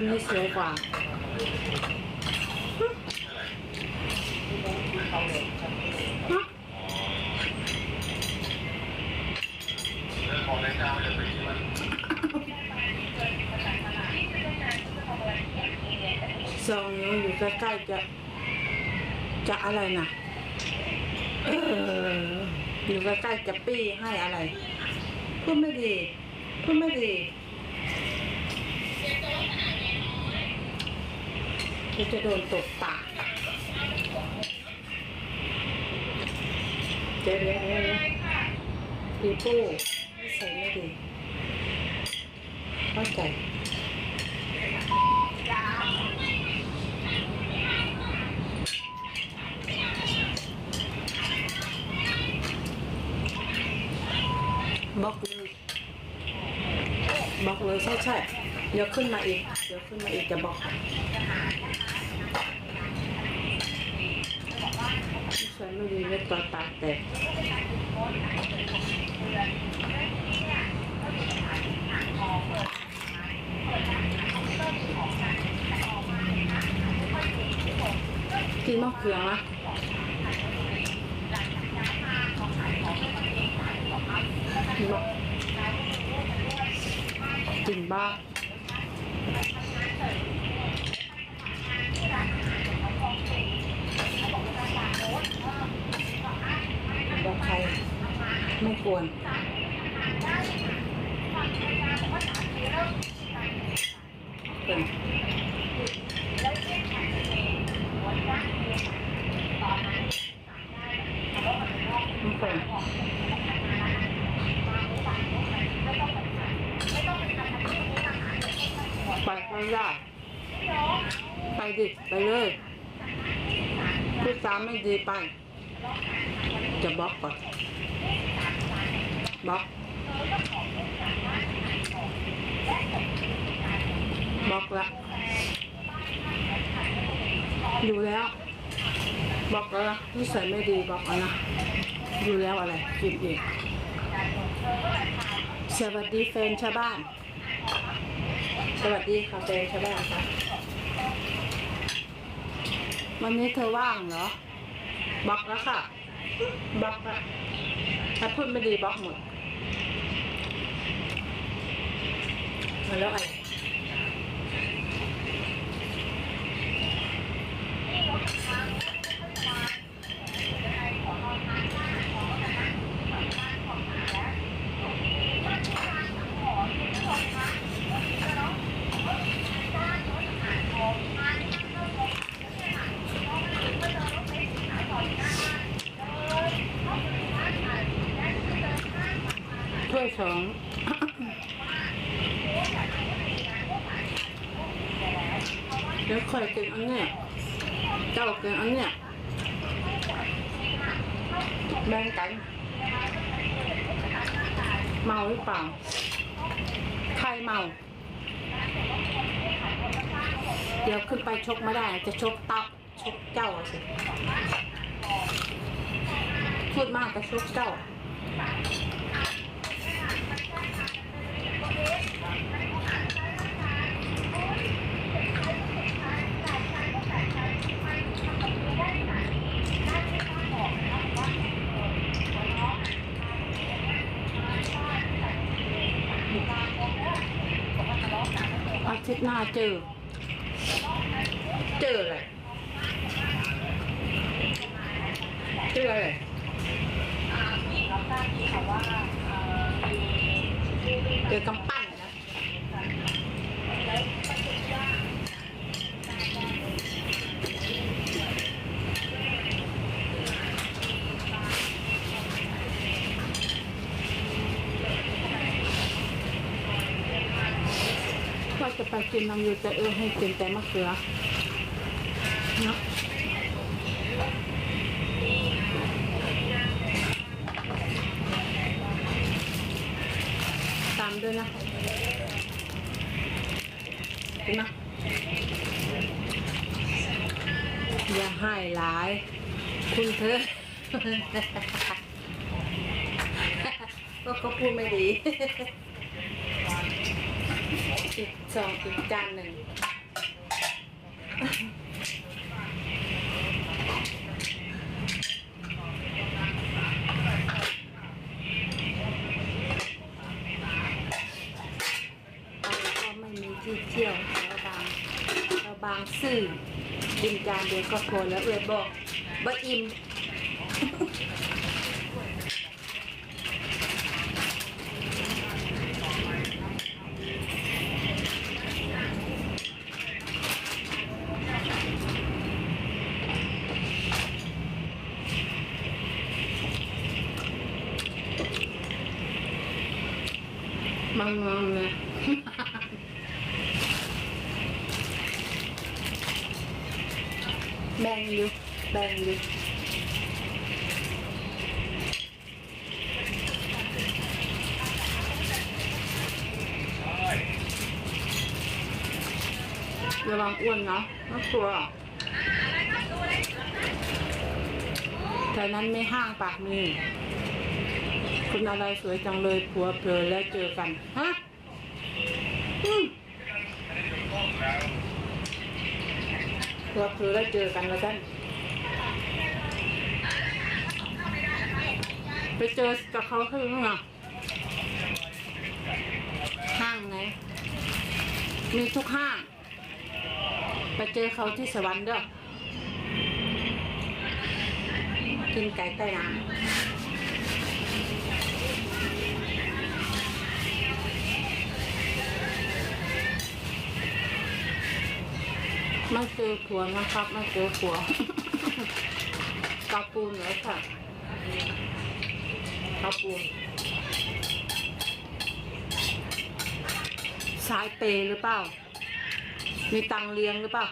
นนี้สวยกว่า ซองนิ้อยู่ใกล้ๆจะ จะอะไรนะเอออยู่ใกล้ๆจะปี้ให้อะไรพูดไม่ดีพูดไม่ดี กูจะโดนตบปากเจ๊เลี้ยงเลี้ยงปีปู้ไม่ใส่ไม่ดีเข้าใจบล็อกเลยบล็อกเลยใช่ใช่เดี๋ยวขึ้นมาอีกเดี๋ยวขึ้นมาอีกจะบล็อกใช่ไม่ดี เล็ดต่อปากแตกกินมะเขือนะกินบ้างบอกใครไม่ ควรเป็นไม่ควรไปไม่ได้ไปดิไปเลยพูดจาไม่ดีไป จะบล็อกก่อน บล็อกบล็อกละอยู่แล้วบล็อกแล้วนะนิสัยไม่ดีบล็อกแล้วนะอยู่แล้วอะไรกินอีกสวัสดีแฟนชาวบ้าน สวัสดีค่ะแฟนชาวบ้านค่ะวันนี้เธอว่างเหรอบล็อกแล้วค่ะ บล็อกละถ้าพูดไม่ดีบล็อกหมดมาแล้วอะไอ ถ้ วยสองเดี๋ยวคอยกินอันเนี้ยเจ้ากินอันเนี้ยแบ่งกัน เมาหรือเปล่า ใครเมา เดี๋ยวขึ้นไปชกไม่ได้ จะชกเตับชกเจ้าสิพูดมากจะชกเจ้า ทิตย์หน้าเจอ เจออะไรเจออะไรเจอกำปั้นนะว่าจะ ไปกินน้ำอยู่แต่เออให้กินแต่มะเขือเนาะตามด้วยนะเห็นไหมอย่าให้หลาย คุณเธอก็เขาพูดไม่ดี อีกสองอีกจานหนึ่งเราก็ไม่มีที่เที่ยวเราบางเราบางซื่อกินจานเดียวก็พอแล้วเอยบอกบ่อิ่ม มังงงเลยแบ่งอยู่แบ่งอยู่ระวังอ้วนนะน่ากลัวแต่นั้นไม่ห้างปากมี คุณอะไรสวยจังเลยผัวเพลอแล้วเจอกัน ฮะอืมผัวเพลอแล้วเจอกันแล้วกันไปเจอกับเขาคือไงห้างไงมีทุกห้าง ไปเจอเขาที่สวรรค์ด้วยกินไก่ใต้น้ำ มาเจอผัวนะครับ มาเจอผัวกาปูนเหรอค่ะกาปูนสายเปหรือเปล่า มีตังเลี้ยงหรือเปล่า